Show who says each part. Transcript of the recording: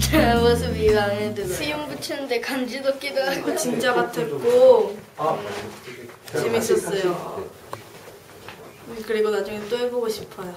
Speaker 1: 제 모습이 마음에 들어요.
Speaker 2: 수영 붙였는데 간지도 끼도 하고 네.
Speaker 1: 진짜 같았고
Speaker 3: 아, 네.
Speaker 1: 재밌었어요. 네. 음, 그리고 나중에 또 해보고 싶어요.